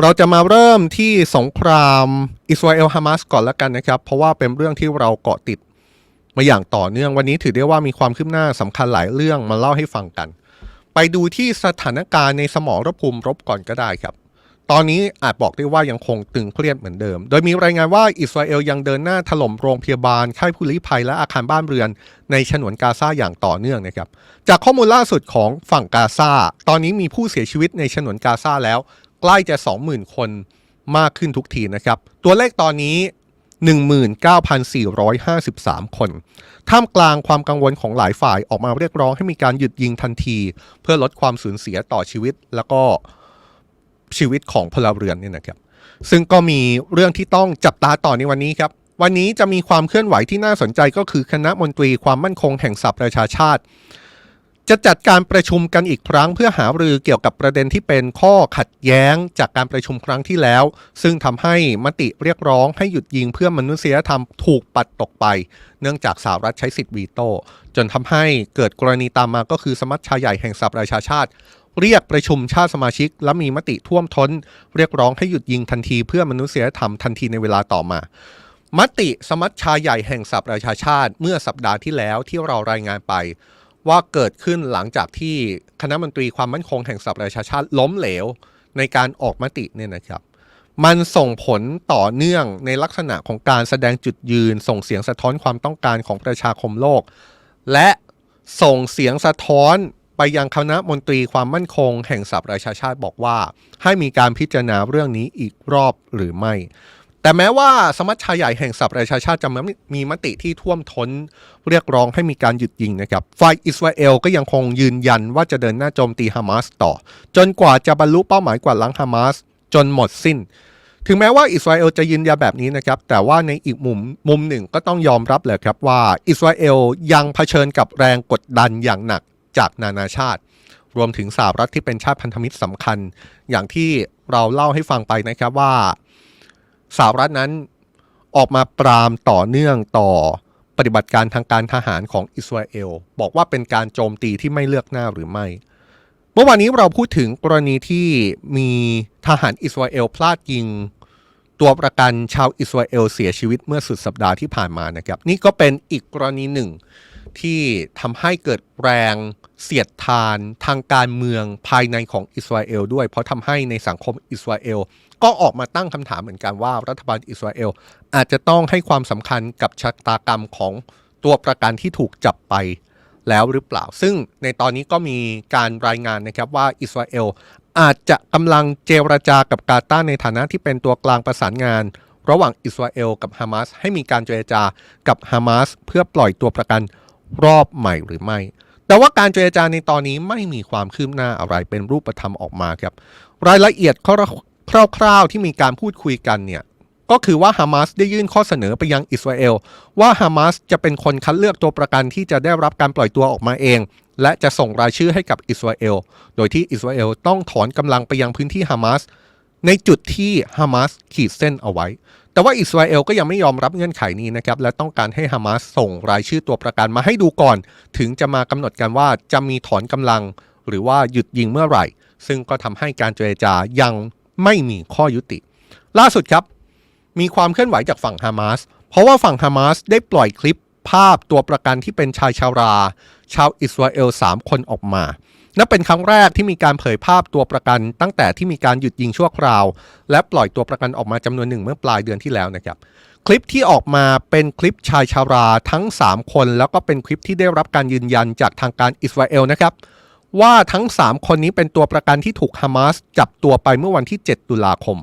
เราจะมาเริ่มที่สงครามอิสราเอลฮามาสก่อนแล้วกันนะครับ เพราะว่าเป็นเรื่องที่เราเกาะติดมาอย่างต่อเนื่องวันนี้ถือได้ว่ามีความคืบหน้าสำคัญหลายเรื่องมาเล่าให้ฟังกัน ไปดูที่สถานการณ์ในสมรภูมิรบก่อนก็ได้ครับ ตอนนี้อาจบอกได้ว่ายังคงตึงเครียดเหมือนเดิม โดยมีรายงานว่าอิสราเอลยังเดินหน้าถล่มโรงพยาบาล ค่ายผู้ลี้ภัยและอาคารบ้านเรือน ในฉนวนกาซาอย่างต่อเนื่องนะครับ จากข้อมูลล่าสุดของฝั่งกาซาตอนนี้มีผู้เสียชีวิตในฉนวนกาซาแล้ว ใกล้จะ 20,000 คนมากขึ้นทุกทีนะครับ ตัวเลขตอนนี้ 19,453 คน ท่ามกลางความกังวลของหลายฝ่ายออกมาเรียกร้องให้มีการหยุดยิงทันที เพื่อลดความสูญเสียต่อชีวิตแล้วก็ชีวิตของพลเรือนเนี่ยนะครับ ซึ่งก็มีเรื่องที่ต้องจับตาต่อในวันนี้ครับ วันนี้จะมีความเคลื่อนไหวที่น่าสนใจก็คือคณะมนตรีความมั่นคงแห่งสหประชาชาติ จะจัดการประชุมกันอีกครั้งเพื่อหารือเกี่ยวกับประเด็นที่เป็นข้อขัดแย้งจากการประชุมครั้งที่แล้ว ซึ่งทำให้มติเรียกร้องให้หยุดยิงเพื่อมนุษยธรรมถูกปัดตกไป เนื่องจากสหรัฐใช้สิทธิ์วีโต้จนทำให้เกิดกรณีตามมาก็คือสมัชชาใหญ่แห่งสหประชาชาติ เรียกประชุมชาติสมาชิก และมีมติท่วมท้น เรียกร้องให้หยุดยิงทันทีเพื่อมนุษยธรรมทันทีในเวลาต่อมามติสมัชชาใหญ่แห่งสหประชาชาติเมื่อสัปดาห์ที่แล้วที่เรารายงานไป ว่าเกิดขึ้นหลังจากที่คณะมนตรีความมั่นคงแห่งสหประชาชาติล้มเหลวในการออกมติเนี่ยนะครับ มันส่งผลต่อเนื่องในลักษณะของการแสดงจุดยืน ส่งเสียงสะท้อนความต้องการของประชาคมโลก และส่งเสียงสะท้อนไปยังคณะมนตรีความมั่นคง แห่งสหประชาชาติบอกว่า ให้มีการพิจารณาเรื่องนี้อีกรอบหรือไม่ แต่แม้ว่าสมัชชาใหญ่แห่งสหประชาชาติจะมีมติที่ท่วมท้นเรียกร้องให้มีการหยุดยิงนะครับ ฝ่ายอิสราเอลก็ยังคงยืนยันว่าจะเดินหน้าโจมตีฮามาสต่อ จนกว่าจะบรรลุเป้าหมายกว่าล้างฮามาสจนหมดสิ้น ถึงแม้ว่าอิสราเอลจะยืนยันแบบนี้นะครับ แต่ว่าในอีกมุมมุมหนึ่งก็ต้องยอมรับเลยครับว่าอิสราเอลยังเผชิญกับแรงกดดันอย่างหนักจากนานาชาติ รวมถึงสหรัฐที่เป็นชาติพันธมิตรสำคัญ อย่างที่เราเล่าให้ฟังไปนะครับว่า สหรัฐนั้นออกมาปรามต่อเนื่องต่อปฏิบัติการทางการทหารของอิสราเอล บอกว่าเป็นการโจมตีที่ไม่เลือกหน้าหรือไม่ เมื่อวานนี้เราพูดถึงกรณีที่มีทหารอิสราเอลพลาดยิง ตัวประกันชาวอิสราเอลเสียชีวิตเมื่อสุดสัปดาห์ที่ผ่านมานะครับ นี่ก็เป็นอีกกรณีหนึ่ง ที่ทำให้เกิดแรงเสียดทานทางการเมืองภายในของอิสราเอลด้วย เพราะทำให้ในสังคมอิสราเอล ก็ออกมาตั้งคำถามเหมือนกันว่ารัฐบาลอิสราเอล อาจจะต้องให้ความสำคัญกับชะตากรรมของตัวประกันที่ถูกจับไปแล้วหรือเปล่า ซึ่งในตอนนี้ก็มีการรายงานนะครับว่าอิสราเอลอาจจะกำลังเจรจากับกาตาร์ในฐานะที่เป็นตัวกลางประสานงาน ระหว่างอิสราเอลกับฮามาสให้มีการเจรจากับฮามาสเพื่อปล่อยตัวประกัน รอบใหม่หรือไม่ แต่ว่าการเจรจาในตอนนี้ไม่มีความคืบหน้าอะไรเป็นรูปธรรมออกมาครับ รายละเอียดคร่าวๆที่มีการพูดคุยกันเนี่ยก็คือว่าฮามาสได้ยื่นข้อเสนอไปยังอิสราเอล ว่าฮามาสจะเป็นคนคัดเลือกตัวประกันที่จะได้รับการปล่อยตัวออกมาเอง และจะส่งรายชื่อให้กับอิสราเอล โดยที่อิสราเอลต้องถอนกำลังไปยังพื้นที่ฮามาสในจุดที่ฮามาสขีดเส้นเอาไว้ แต่ว่าอิสราเอลก็ยังไม่ยอมรับเงื่อนไขนี้นะครับและต้องการให้ฮามาสส่งรายชื่อตัวประกันมาให้ดูก่อน ถึงจะมากำหนดกันว่าจะมีถอนกำลัง หรือว่าหยุดยิงเมื่อไหร่ ซึ่งก็ทำให้การเจรจายังไม่มีข้อยุติ ล่าสุดครับ มีความเคลื่อนไหวจากฝั่งฮามาสเพราะว่าฝั่งฮามาสได้ปล่อยคลิปภาพตัวประกันที่เป็นชายชาวรา ชาวอิสราเอล3คนออกมา นับเป็นครั้งแรกที่มีการเผยภาพตัวประกัน ตั้งแต่ที่มีการหยุดยิงชั่วคราว และปล่อยตัวประกันออกมาจำนวนหนึ่งเมื่อปลายเดือนที่แล้วนะครับ คลิปที่ออกมาเป็นคลิปชายชาราทั้ง 3 คน แล้วก็เป็นคลิปที่ได้รับการยืนยันจากทางการอิสราเอลนะครับ ว่าทั้ง 3 คนนี้เป็นตัวประกันที่ถูกฮามาสจับตัวไปเมื่อวันที่ 7 ตุลาคม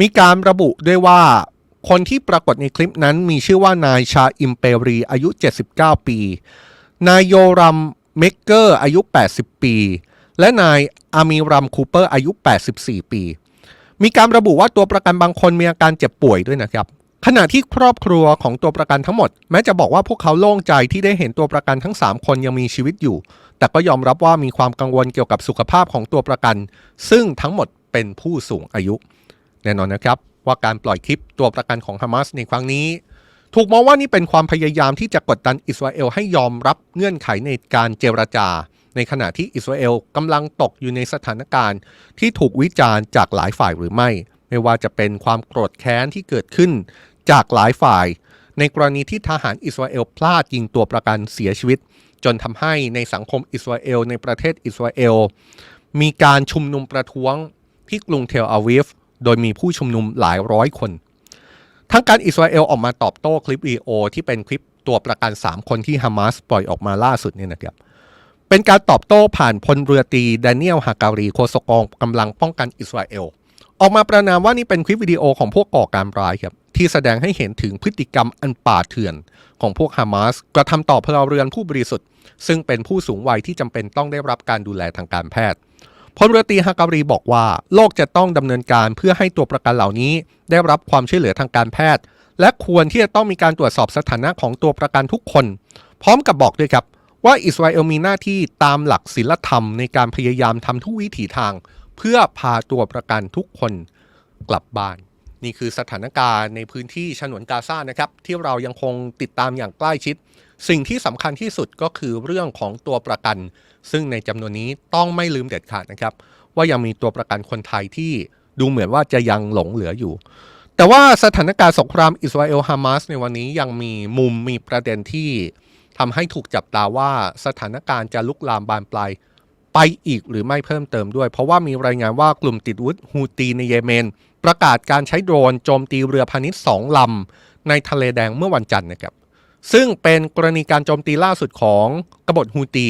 มีการระบุด้วยว่าคนที่ปรากฏในคลิปนั้นมีชื่อว่านายชาอิมเปรีอายุ 79 ปี นายโยรัม เมกเกอร์อายุ 80 ปี และนายอามีรัมคูเปอร์อายุ 84 ปี มีการระบุว่าตัวประกันบางคนมีอาการเจ็บป่วยด้วยนะครับ ขณะที่ครอบครัวของตัวประกันทั้งหมด แม้จะบอกว่าพวกเขาโล่งใจที่ได้เห็นตัวประกันทั้ง 3 คนยังมีชีวิตอยู่ แต่ก็ยอมรับว่ามีความกังวลเกี่ยวกับสุขภาพของตัวประกัน ซึ่งทั้งหมดเป็นผู้สูงอายุ แน่นอนนะครับว่าการปล่อยคลิปตัวประกันของฮามาสในครั้งนี้ ถูกมองว่านี่เป็นความพยายามที่จะกดดันอิสราเอลให้ยอมรับเงื่อนไขในการเจรจา ในขณะที่อิสราเอลกำลังตกอยู่ในสถานการณ์ ที่ถูกวิจารณ์จากหลายฝ่ายหรือไม่ ไม่ว่าจะเป็นความโกรธแค้นที่เกิดขึ้นจากหลายฝ่าย ในกรณีที่ทหารอิสราเอลพลาดยิงตัวประกันเสียชีวิต จนทำให้ในสังคมอิสราเอล ในประเทศอิสราเอล มีการชุมนุมประท้วงที่กรุงเทลอาวิฟโดยมีผู้ชุมนุมหลายร้อยคน ทางการอิสราเอลออกมาตอบโต้คลิปวีโอ ที่เป็นคลิปตัวประกัน 3 คนที่ฮามาสปล่อยออกมาล่าสุดเนี่ยนะครับเป็นการตอบโต้ผ่านพลเรือตรีแดเนียลฮาการีโคสกองกำลังป้องกันอิสราเอล ออกมาประนามว่านี่เป็นคลิปวิดีโอของพวกก่อการร้ายครับที่แสดงให้เห็นถึงพฤติกรรมอันป่าเถื่อน ของพวกฮามาสกระทำต่อพลเรือนผู้บริสุทธิ์ ซึ่งเป็นผู้สูงวัยที่จำเป็นต้องได้รับการดูแลทางการแพทย์ พลเรือตรีฮาการีบอกว่า โลกจะต้องดำเนินการเพื่อให้ตัวประกันเหล่านี้ ได้รับความช่วยเหลือทางการแพทย์ และควรที่จะต้องมีการตรวจสอบสถานะของตัวประกันทุกคน พร้อมกับบอกด้วยครับ ว่าอิสราเอลมีหน้าที่ตามหลักศีลธรรมในการพยายามทำทุกวิถีทาง เพื่อพาตัวประกันทุกคนกลับบ้านนี่คือสถานการณ์ในพื้นที่ฉนวนกาซานะครับ ที่เรายังคงติดตามอย่างใกล้ชิด สิ่งที่สำคัญที่สุดก็คือเรื่องของตัวประกัน ซึ่งในจำนวนนี้ต้องไม่ลืมเด็ดขาดนะครับ ว่ายังมีตัวประกันคนไทยที่ดูเหมือนว่าจะยังหลงเหลืออยู่ แต่ว่าสถานการณ์สงครามอิสราเอลฮามาสในวันนี้ยังมีมุมมีประเด็นที่ทำให้ถูกจับตาว่าสถานการณ์จะลุกลามบานปลายไปอีกหรือไม่เพิ่มเติมด้วย เพราะว่ามีรายงานว่ากลุ่มติดวุธฮูตีในเยเมน ประกาศการใช้โดรนโจมตีเรือพาณิชย์สองลำในทะเลแดงเมื่อวันจันทร์นะครับซึ่งเป็นกรณีการโจมตีล่าสุดของกบฏฮูตี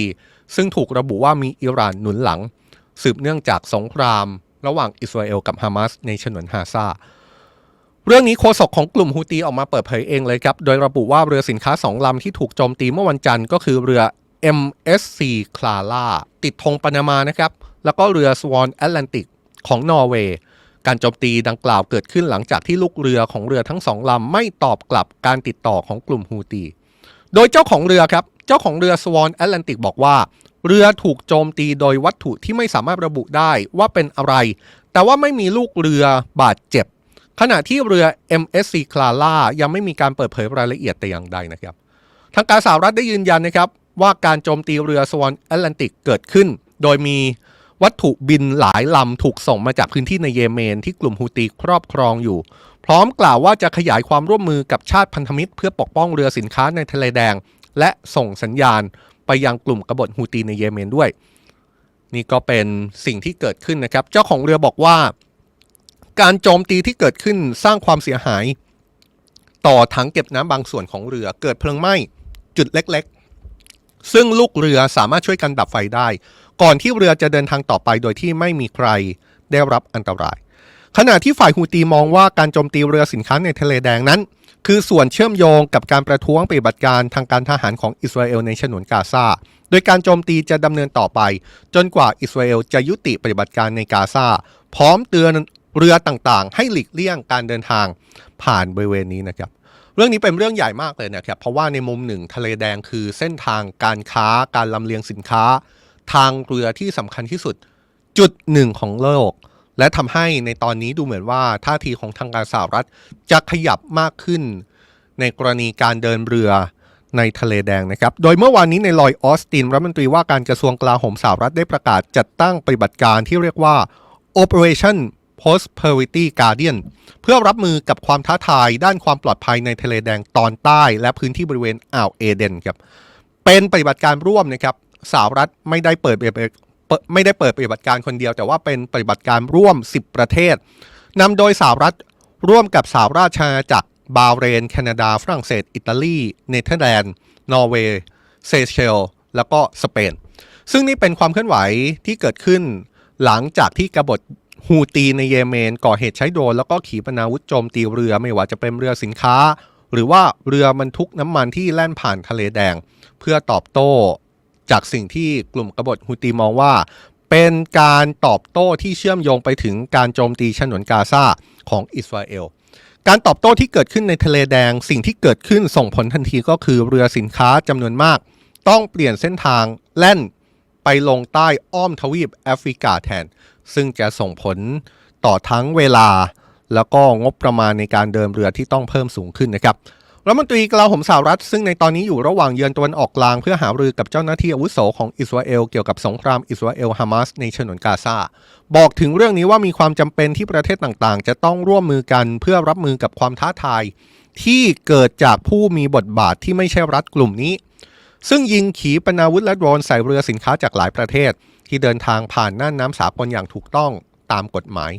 ซึ่งถูกระบุว่ามีอิหร่านหนุนหลัง สืบเนื่องจากสงคราม ระหว่างอิสราเอลกับฮามาสในฉนวนฮาซาเรื่องนี้โฆษกของกลุ่มฮูตีออกมาเปิดเผยเองเลยครับ โดยระบุว่าเรือสินค้าสองลำที่ถูกโจมตีเมื่อวันจันทร์ก็คือเรือ MSC Clara ติดธงปานามานะครับ แล้วก็เรือ Swan Atlantic ของนอร์เวย์ การโจมตีดังกล่าวเกิดขึ้นหลังจากที่ลูกเรือของเรือทั้งสองลำไม่ตอบกลับการติดต่อของกลุ่มฮูตี โดยเจ้าของเรือครับ เจ้าของเรือ Swan Atlantic บอกว่า เรือถูกโจมตีโดยวัตถุที่ไม่สามารถระบุได้ว่าเป็นอะไร แต่ว่าไม่มีลูกเรือบาดเจ็บ ขณะที่เรือ MSC Clara ยังไม่มีการเปิดเผยรายละเอียดแต่อย่างใดนะครับทางการสหรัฐได้ยืนยันนะครับว่าการโจมตีเรือ Swan Atlantic เกิดขึ้น โดยมีวัตถุบินหลายลำถูกส่งมาจากพื้นที่ในเยเมนที่กลุ่มฮูตีครอบครองอยู่ พร้อมกล่าวว่าจะขยายความร่วมมือกับชาติพันธมิตร เพื่อปกป้องเรือสินค้าในทะเลแดง และส่งสัญญาณไปยังกลุ่มกบฏฮูตีในเยเมนด้วย นี่ก็เป็นสิ่งที่เกิดขึ้นนะครับ เจ้าของเรือบอกว่า การโจมตีที่เกิดขึ้นสร้างความเสียหาย ต่อถังเก็บน้ำบางส่วนของเรือเกิดเพลิงไหม้จุดเล็กๆ ซึ่งลูกเรือสามารถช่วยกันดับไฟได้ ก่อนที่เรือจะเดินทางต่อไปโดยที่ไม่มีใครได้รับอันตราย ขณะที่ฝ่ายฮูตีมองว่าการโจมตีเรือสินค้าในทะเลแดงนั้น คือส่วนเชื่อมโยงกับการประท้วงปฏิบัติการทางการทหารของอิสราเอลในฉนวนกาซา โดยการโจมตีจะดำเนินต่อไป จนกว่าอิสราเอลจะยุติปฏิบัติการในกาซา พร้อมเตือนเรือต่างๆ ให้หลีกเลี่ยงการเดินทางผ่านบริเวณนี้นะครับเรื่องนี้เป็นเรื่องใหญ่มากเลยนะครับ เพราะว่าในมุมหนึ่งทะเลแดงคือเส้นทางการค้าการลำเลียงสินค้า ทางเรือที่สำคัญที่สุด จุดหนึ่งของโลก และทำให้ในตอนนี้ดูเหมือนว่าท่าทีของทางการสหรัฐจะขยับมากขึ้น ในกรณีการเดินเรือในทะเลแดงนะครับ โดยเมื่อวานนี้ในลอยออสตินรัฐมนตรีว่าการกระทรวงกลาโหมสหรัฐได้ประกาศจัดตั้งปฏิบัติการที่เรียกว่า Operation Prosperity Guardian เพื่อรับมือกับความท้าทายด้านความปลอดภัยในทะเลแดงตอนใต้ และพื้นที่บริเวณอ่าวเอเดนครับ เป็นปฏิบัติการร่วมนะครับสหรัฐไม่ได้เปิด ไม่ได้เปิดปฏิบัติการคนเดียว แต่ว่าเป็นปฏิบัติการร่วม 10 ประเทศนำโดยสหรัฐร่วมกับสหราชอาณาจักรบาเรน แคนาดา ฝรั่งเศส อิตาลี เนเธอร์แลนด์ นอร์เวย์ เซเชล แล้วก็สเปน ซึ่งนี่เป็นความเคลื่อนไหวที่เกิดขึ้น หลังจากที่กบฏฮูตีในเยเมน ก่อเหตุใช้โดรนแล้วก็ขีปนาวุธโจมตีเรือไม่ว่าจะเป็นเรือสินค้า หรือว่าเรือบรรทุกน้ำมันที่แล่นผ่านทะเลแดง เพื่อตอบโต้ จากสิ่งที่กลุ่มกบฏฮูตีมองว่า เป็นการตอบโต้ที่เชื่อมโยงไปถึงการโจมตีฉนวนกาซาของอิสราเอลการตอบโต้ที่เกิดขึ้นในทะเลแดง สิ่งที่เกิดขึ้นส่งผลทันทีก็คือเรือสินค้าจำนวนมาก ต้องเปลี่ยนเส้นทางแล่นไปลงใต้อ้อมทวีปแอฟริกาแทน ซึ่งจะส่งผลต่อทั้งเวลา แล้วก็งบประมาณในการเดินเรือที่ต้องเพิ่มสูงขึ้นนะครับ รัฐมนตรีกลาโหมสหรัฐซึ่งในตอนนี้อยู่ระหว่างเยือนตะวันออกกลางเพื่อหารือกับเจ้าหน้าที่อาวุโสของอิสราเอลเกี่ยวกับสงครามอิสราเอลฮามาสในฉนวนกาซาบอกถึงเรื่องนี้ว่ามีความจำเป็นที่ประเทศต่างๆ จะต้องร่วมมือกันเพื่อรับมือกับความท้าทาย ที่เกิดจากผู้มีบทบาทที่ไม่ใช่รัฐกลุ่มนี้ ซึ่งยิงขีปนาวุธและโดรนใส่เรือสินค้าจากหลายประเทศ ที่เดินทางผ่านน่านน้ำสากลอย่างถูกต้องตามกฎหมาย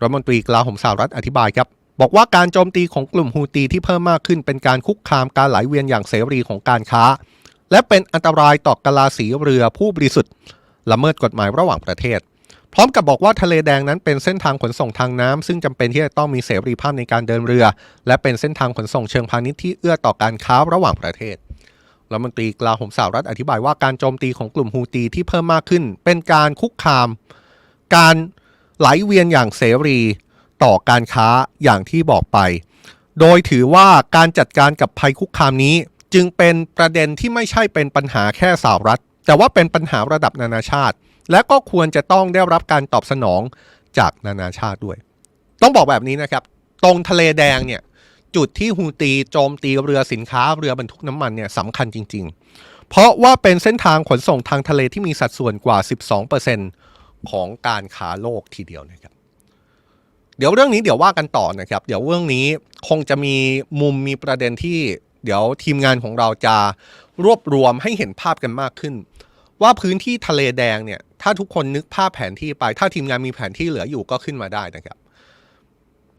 รัฐมนตรีกลาโหมสหรัฐอธิบายครับ บอกว่าการโจมตีของกลุ่มฮูตีที่เพิ่มมากขึ้นเป็นการคุกคามการไหลเวียนอย่างเสรีของการค้า และเป็นอันตรายต่อกลาสีเรือผู้บริสุทธิ์ละเมิดกฎหมายระหว่างประเทศ พร้อมกับบอกว่าทะเลแดงนั้นเป็นเส้นทางขนส่งทางน้ำซึ่งจำเป็นที่จะต้องมีเสรีภาพในการเดินเรือ และเป็นเส้นทางขนส่งเชิงพาณิชย์ที่เอื้อต่อการค้าระหว่างประเทศรัฐมนตรีกลาโหมสหรัฐอธิบายว่าการโจมตีของกลุ่มฮูตีที่เพิ่มมากขึ้น เป็นการคุกคาม การไหลเวียนอย่างเสรี ต่อการค้าอย่างที่บอกไป โดยถือว่าการจัดการกับภัยคุกคามนี้ จึงเป็นประเด็นที่ไม่ใช่เป็นปัญหาแค่สหรัฐ แต่ว่าเป็นปัญหาระดับนานาชาติ และก็ควรจะต้องได้รับการตอบสนองจากนานาชาติด้วย ต้องบอกแบบนี้นะครับ ตรงทะเลแดงเนี่ยจุดที่ฮูตีโจมตีเรือสินค้าเรือบรรทุกน้ำมันเนี่ยสำคัญจริง ๆ เพราะว่าเป็นเส้นทางขนส่งทางทะเลที่มีสัดส่วนกว่า 12%ของการค้าโลกทีเดียวนะครับ เดี๋ยวเรื่องนี้เดี๋ยวว่ากันต่อนะครับ เดี๋ยวเรื่องนี้คงจะมีมุมมีประเด็นที่ เดี๋ยวทีมงานของเราจะรวบรวมให้เห็นภาพกันมากขึ้น ว่าพื้นที่ทะเลแดงเนี่ยถ้าทุกคนนึกภาพแผนที่ไป ถ้าทีมงานมีแผนที่เหลืออยู่ก็ขึ้นมาได้นะครับ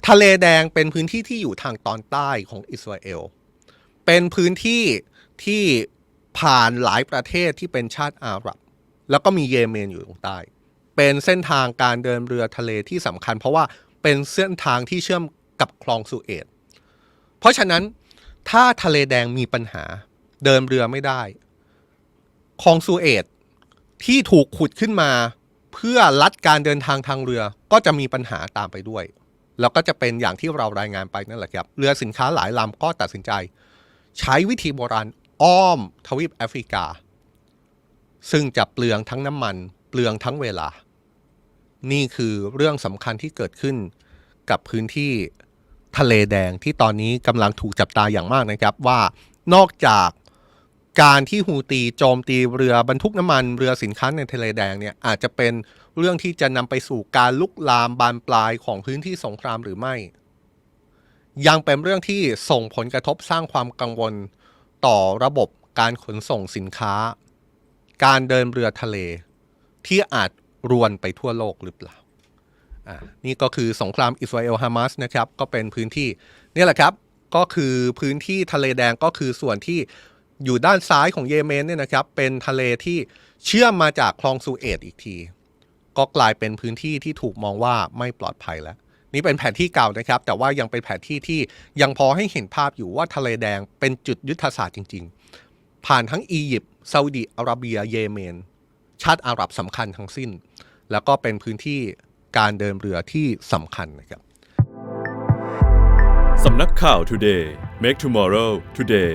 ทะเลแดงเป็นพื้นที่ที่อยู่ทางตอนใต้ของอิสราเอลเป็นพื้นที่ที่ผ่านหลายประเทศที่เป็นชาติอาหรับ แล้วก็มีเยเมนอยู่ตรงใต้ เป็นเส้นทางการเดินเรือทะเลที่สำคัญ เพราะว่า เป็นเส้นทางที่เชื่อมกับคลองสุเอต เพราะฉะนั้นถ้าทะเลแดงมีปัญหาเดินเรือไม่ได้ คลองสุเอตที่ถูกขุดขึ้นมา เพื่อลัดการเดินทางทางเรือก็จะมีปัญหาตามไปด้วยแล้วก็จะเป็นอย่างที่เรารายงานไปนั่นแหละครับ เรือสินค้าหลายลำก็ตัดสินใจ ใช้วิธีโบราณอ้อมทวีปแอฟริกา ซึ่งจะเปลืองทั้งน้ำมัน เปลืองทั้งเวลา นี่คือเรื่องสำคัญที่เกิดขึ้นกับพื้นที่ทะเลแดงที่ตอนนี้กำลังถูกจับตาอย่างมากนะครับว่านอกจากการที่ฮูตีโจมตีเรือบรรทุกน้ำมันเรือสินค้าในทะเลแดงเนี่ยอาจจะเป็นเรื่องที่จะนำไปสู่การลุกลามบานปลายของพื้นที่สงครามหรือไม่ ยังเป็นเรื่องที่ส่งผลกระทบสร้างความกังวลต่อระบบการขนส่งสินค้า การเดินเรือทะเล ที่อาจ รวนไปทั่วโลกหรือเปล่าอ่านี่ก็คือสงครามอิสราเอลฮามาสนะครับก็เป็นพื้นที่นี่แหละครับก็คือพื้นที่ทะเลแดงก็คือส่วนที่อยู่ด้านซ้ายของเยเมนเนี่ยนะครับเป็นทะเลที่เชื่อมมาจากคลองสุเอตอีกที ก็กลายเป็นพื้นที่ที่ถูกมองว่าไม่ปลอดภัยแล้ว นี่เป็นแผนที่เก่านะครับ แต่ว่ายังเป็นแผนที่ที่ยังพอให้เห็นภาพอยู่ว่าทะเลแดงเป็นจุดยุทธศาสตร์จริง ๆ ผ่านทั้งอียิปต์ซาอุดิอาระเบียเยเมน ชาติอาหรับสำคัญทั้งสิ้น แล้วก็เป็นพื้นที่การเดินเรือที่สำคัญนะครับสำนักข่าว Today Make Tomorrow Today